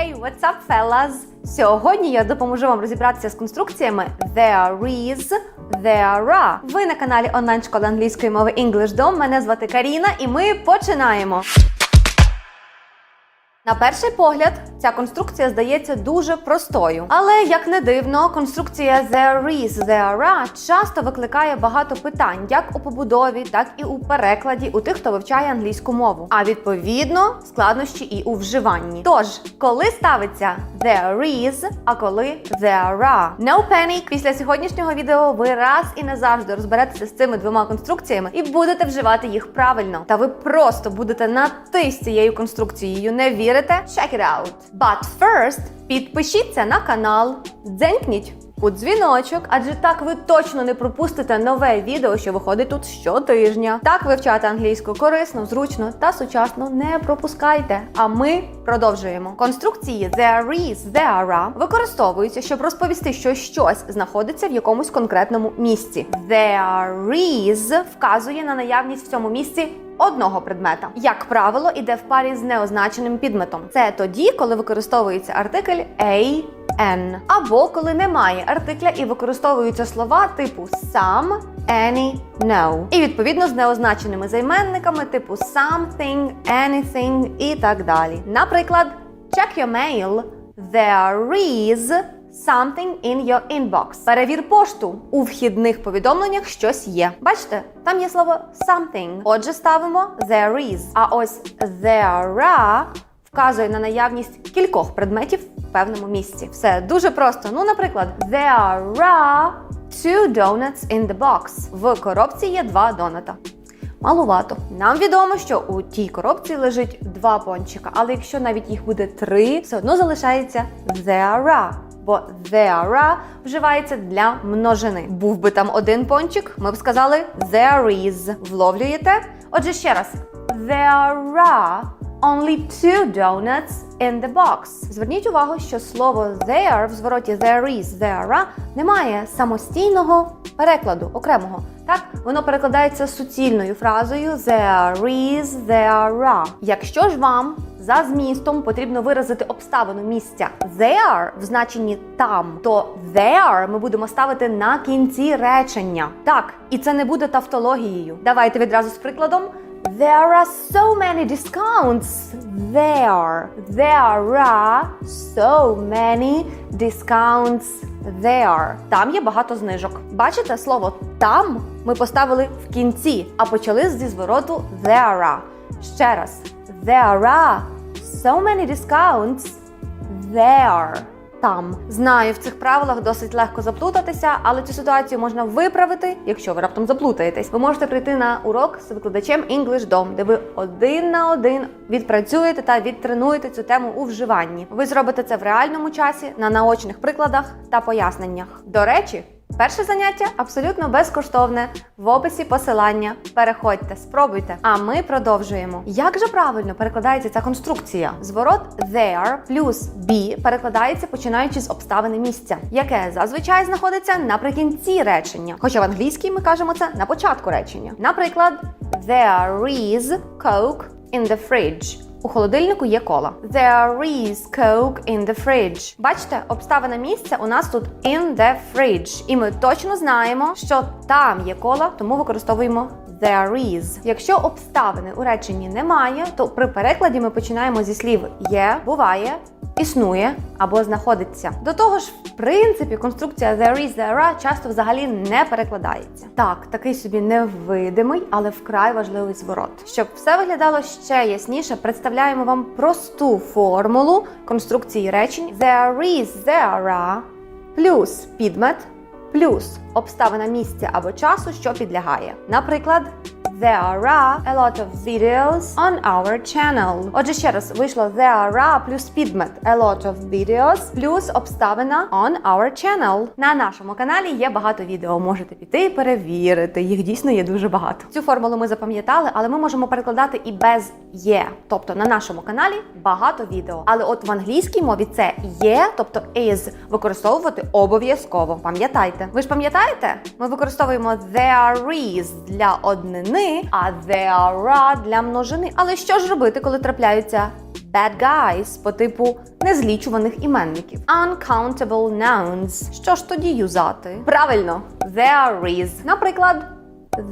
Hey, what's up, fellas? Сьогодні я допоможу вам розібратися з конструкціями there is, there are. Ви на каналі онлайн школи англійської мови EnglishDom. Мене звати Каріна, і ми починаємо. На перший погляд, ця конструкція здається дуже простою. Але як не дивно, конструкція there is, there are часто викликає багато питань, як у побудові, так і у перекладі у тих, хто вивчає англійську мову. А відповідно складнощі і у вживанні. Тож, коли ставиться there is, а коли there are. No panic! Після сьогоднішнього відео ви раз і назавжди розберетеся з цими двома конструкціями і будете вживати їх правильно. Та ви просто будете нати з цією конструкцією. Не вірите? Check it out! But first, підпишіться на канал, дзенькніть у дзвіночок, адже так ви точно не пропустите нове відео, що виходить тут щотижня. Так вивчати англійську корисно, зручно та сучасно не пропускайте. А ми продовжуємо. Конструкції there is, there are використовуються, щоб розповісти, що щось знаходиться в якомусь конкретному місці. There is вказує на наявність в цьому місці. Одного предмета, як правило, іде в парі з неозначеним підметом. Це тоді, коли використовується артикль a, n. або коли немає артикля і використовуються слова типу some, any, no. І відповідно з неозначеними займенниками типу something, anything і так далі. Наприклад, check your mail. There is Something in your inbox. Перевір пошту. У вхідних повідомленнях щось є. Бачите, там є слово something. Отже, ставимо there is. А ось there are вказує на наявність кількох предметів в певному місці. Все дуже просто. Ну, наприклад, there are two donuts in the box. В коробці є два доната. Малувато. Нам відомо, що у тій коробці лежить два пончика, але якщо навіть їх буде три, все одно залишається there are. Бо there are вживається для множини. Був би там один пончик, ми б сказали there is. Вловлюєте? Отже, ще раз. There are only two donuts in the box. Зверніть увагу, що слово there в звороті there is, there are не має самостійного перекладу окремого. Так, воно перекладається суцільною фразою there is, there are. Якщо ж вам за змістом потрібно виразити обставину місця there в значенні там, то there ми будемо ставити на кінці речення. Так, і це не буде тавтологією. Давайте відразу з прикладом. There are so many discounts there. There are so many discounts there. Там є багато знижок. Бачите слово там ми поставили в кінці, а почали зі звороту there are. Ще раз. There are so many discounts there. Там знаю, в цих правилах досить легко заплутатися, але цю ситуацію можна виправити, якщо ви раптом заплутаєтесь. Ви можете прийти на урок з викладачем EnglishDom, де ви один на один відпрацюєте та відтренуєте цю тему у вживанні. Ви зробите це в реальному часі на наочних прикладах та поясненнях. До речі. Перше заняття абсолютно безкоштовне. В описі посилання. Переходьте, спробуйте. А ми продовжуємо. Як же правильно перекладається ця конструкція? Зворот there плюс be перекладається починаючи з обставини місця, яке зазвичай знаходиться наприкінці речення. Хоча в англійській ми кажемо це на початку речення. Наприклад, there is coke in the fridge. У холодильнику є кола. There is coke in the fridge. Бачите, обставина місця у нас тут in the fridge. І ми точно знаємо, що там є кола, тому використовуємо there is. Якщо обставини у реченні немає, то при перекладі ми починаємо зі слів є, буває. Існує або знаходиться. До того ж, в принципі, конструкція there is, there are часто взагалі не перекладається. Так, такий собі невидимий, але вкрай важливий зворот. Щоб все виглядало ще ясніше, представляємо вам просту формулу конструкції речень there is, there are плюс підмет плюс обставина місця або часу, що підлягає. Наприклад, There are a lot of videos on our channel. Отже, ще раз вийшло there are плюс підмет a lot of videos плюс обставина on our channel. На нашому каналі є багато відео. Можете піти і перевірити. Їх дійсно є дуже багато. Цю формулу ми запам'ятали, але ми можемо перекладати і без є. Тобто на нашому каналі багато відео. Але от в англійській мові це є, тобто is, використовувати обов'язково. Пам'ятайте. Ви ж пам'ятаєте? Ми використовуємо there is для однини, а there are для множини. Але що ж робити, коли трапляються Bad guys по типу незлічуваних іменників. Uncountable nouns. Що ж тоді юзати? Правильно, there is. Наприклад.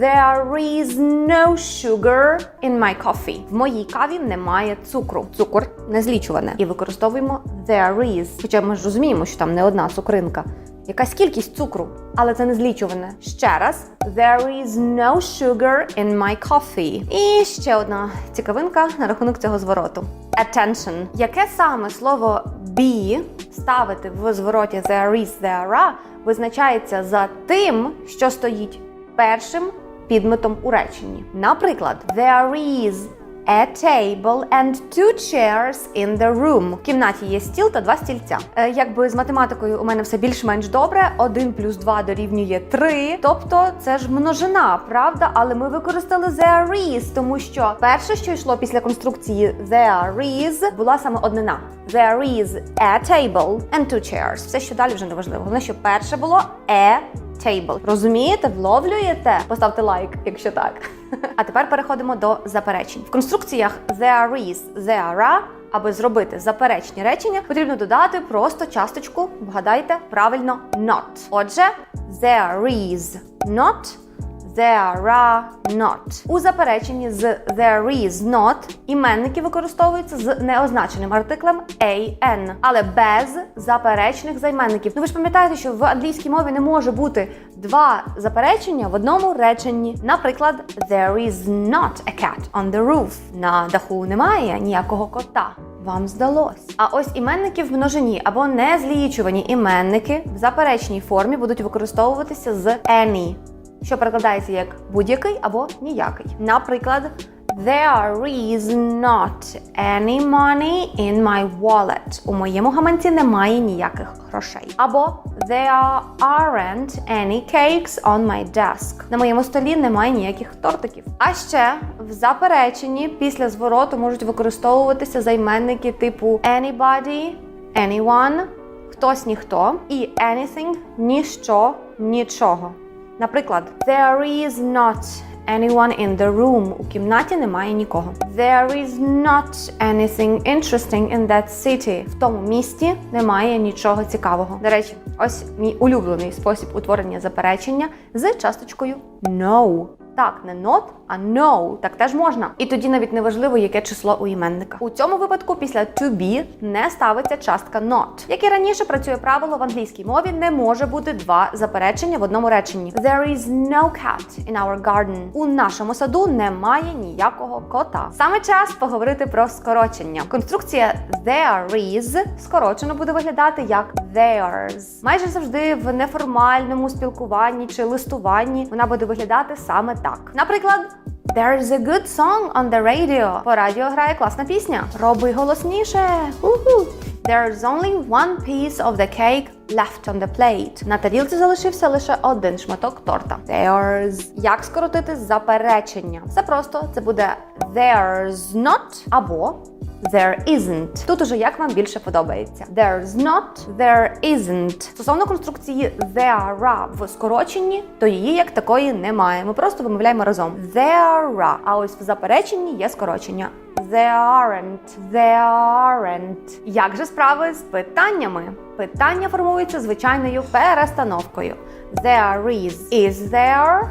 There is no sugar in my coffee. В моїй каві немає цукру. Цукор незлічуване. І використовуємо there is. Хоча ми ж розуміємо, що там не одна цукринка. Якась кількість цукру, але це не злічуване. Ще раз, there is no sugar in my coffee. І ще одна цікавинка на рахунок цього звороту. Attention. Яке саме слово be ставити в звороті there is, there are визначається за тим, що стоїть першим підметом у реченні. Наприклад, there is a table and two chairs in the room. В кімнаті є стіл та два стільця. Е, якби з математикою у мене все більш-менш добре. 1 плюс 2 дорівнює 3. Тобто це ж множина, правда? Але ми використали there is, тому що перше, що йшло після конструкції there is, була саме однина. There is a table and two chairs. Все, що далі вже не важливо. Головне, що перше було a table. Розумієте, вловлюєте? Поставте лайк, якщо так. А тепер переходимо до заперечень. В конструкціях there is, there are, аби зробити заперечні речення, потрібно додати просто часточку, вгадайте правильно not. Отже, there is not. There are not. У запереченні з there is not іменники використовуються з неозначеним артиклем an, але без заперечних займенників. Ну ви ж пам'ятаєте, що в англійській мові не може бути два заперечення в одному реченні. Наприклад, there is not a cat on the roof. На даху немає ніякого кота. Вам здалось. А ось іменники в множині або незлічувані іменники в заперечній формі будуть використовуватися з any що перекладається як будь-який або ніякий. Наприклад, There is not any money in my wallet. У моєму гаманці немає ніяких грошей. Або There aren't any cakes on my desk. На моєму столі немає ніяких тортиків. А ще в запереченні після звороту можуть використовуватися займенники типу anybody, anyone, хтось ніхто і anything ніщо, нічого. Наприклад, there is not anyone in the room. У кімнаті немає нікого. There is not anything interesting in that city. В тому місті немає нічого цікавого. До речі, ось мій улюблений спосіб утворення заперечення з часточкою no. Так, не not, а no. Так теж можна. І тоді навіть не важливо, яке число у іменника. У цьому випадку після to be не ставиться частка not. Як і раніше працює правило в англійській мові, не може бути два заперечення в одному реченні. There is no cat in our garden. У нашому саду немає ніякого кота. Саме час поговорити про скорочення. Конструкція there is скорочено буде виглядати як theirs. Майже завжди в неформальному спілкуванні чи листуванні вона буде виглядати саме так. Наприклад. There's a good song on the radio. По радіо грає класна пісня. Роби голосніше. Уху. There is only one piece of the cake left on the plate. На тарілці залишився лише один шматок торта. There's. Як скоротити заперечення? Все просто. Це буде there's not або There isn't. Тут уже як вам більше подобається. There's not, there isn't. Стосовно конструкції there are в скороченні, то її як такої немає. Ми просто вимовляємо разом. There are. А ось в запереченні є скорочення. There aren't. There aren't. Як же справи з питаннями? Питання формуються звичайною перестановкою. There is. Is there?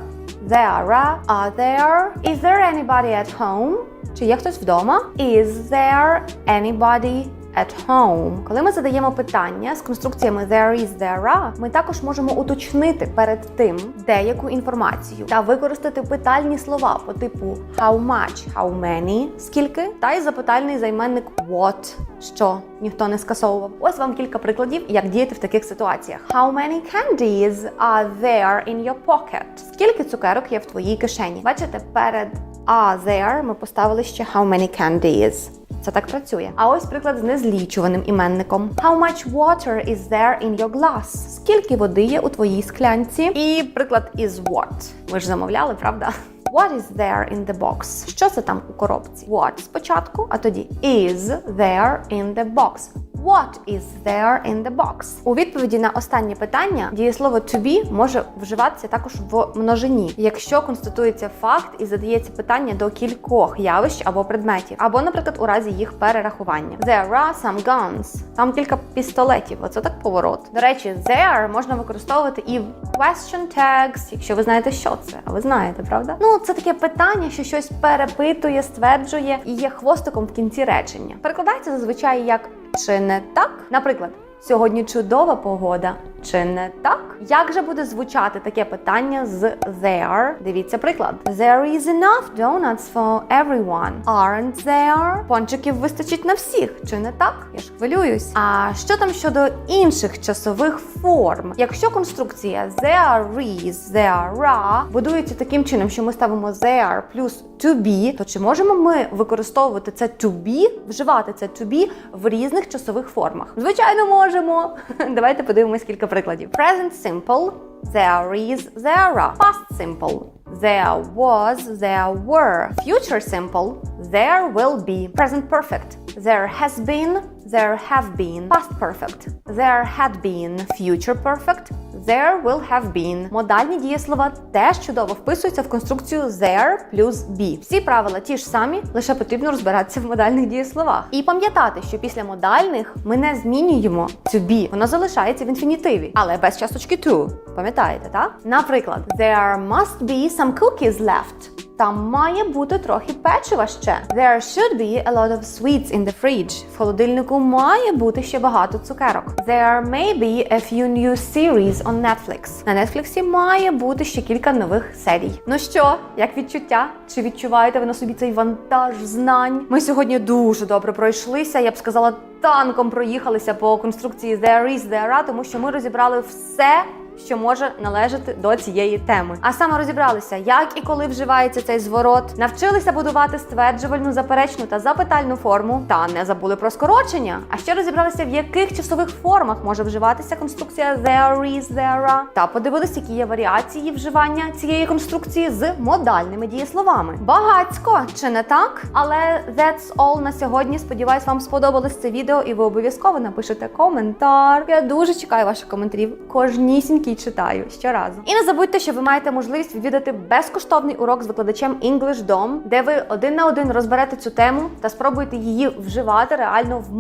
There are. Are there? Is there anybody at home? Чи є хтось вдома? Is there anybody at home? Коли ми задаємо питання з конструкціями there is, there are, ми також можемо уточнити перед тим деяку інформацію та використати питальні слова по типу how much, how many, скільки, та й запитальний займенник what, що ніхто не скасовував. Ось вам кілька прикладів, як діяти в таких ситуаціях. How many candies are there in your pocket? Скільки цукерок є в твоїй кишені? Бачите, перед а there ми поставили ще how many candies. Це так працює. А ось приклад з незлічуваним іменником. How much water is there in your glass? Скільки води є у твоїй склянці? І приклад із what. Ви ж замовляли, правда? What is there in the box? Що це там у коробці? What спочатку, а тоді is there in the box. What is there in the box? У відповіді на останнє питання дієслово to be може вживатися також в множині, якщо констатується факт і задається питання до кількох явищ або предметів, або, наприклад, у разі їх перерахування. There are some guns. Там кілька пістолетів. Оце так поворот. До речі, there можна використовувати і в question tags, якщо ви знаєте, що це. А ви знаєте, правда? Ну, це таке питання, що щось перепитує, стверджує і є хвостиком в кінці речення. Перекладається зазвичай як чи не так? Наприклад, сьогодні чудова погода. Чи не так? Як же буде звучати таке питання з there? Дивіться приклад. There is enough donuts for everyone. Aren't there? Пончиків вистачить на всіх. Чи не так? Я ж хвилююсь. А що там щодо інших часових форм? Якщо конструкція there is, there are будується таким чином, що ми ставимо there плюс to be, то чи можемо ми використовувати це to be, вживати це to be в різних часових формах? Звичайно, можемо. Давайте подивимось кілька прикладів. Present simple there is, there are. Past simple there was, there were. Future simple there will be. Present perfect there has been, there have been. Past perfect there had been. Future perfect there will have been. Модальні дієслова теж чудово вписуються в конструкцію there плюс be. Всі правила ті ж самі, лише потрібно розбиратися в модальних дієсловах. І пам'ятати, що після модальних ми не змінюємо to be. Воно залишається в інфінітиві, але без часточки to. Пам'ятаєте, так? Наприклад, there must be some cookies left. Там має бути трохи печива ще. There should be a lot of sweets in the fridge. В холодильнику має бути ще багато цукерок. There may be a few new series on Netflix. На Netflix має бути ще кілька нових серій. Ну що, як відчуття? Чи відчуваєте ви на собі цей вантаж знань? Ми сьогодні дуже добре пройшлися. Я б сказала, танком проїхалися по конструкції there is, there are, тому що ми розібрали все що може належати до цієї теми. А саме розібралися, як і коли вживається цей зворот, навчилися будувати стверджувальну, заперечну та запитальну форму, та не забули про скорочення. А ще розібралися, в яких часових формах може вживатися конструкція there is, there are, та подивилися, які є варіації вживання цієї конструкції з модальними дієсловами. Багацько, чи не так? Але that's all на сьогодні. Сподіваюсь, вам сподобалось це відео, і ви обов'язково напишете коментар. Я дуже чекаю ваших коментарів. Кожнісінький читаю щоразу. І не забудьте, що ви маєте можливість відвідати безкоштовний урок з викладачем English Dom, де ви один на один розберете цю тему та спробуєте її вживати реально в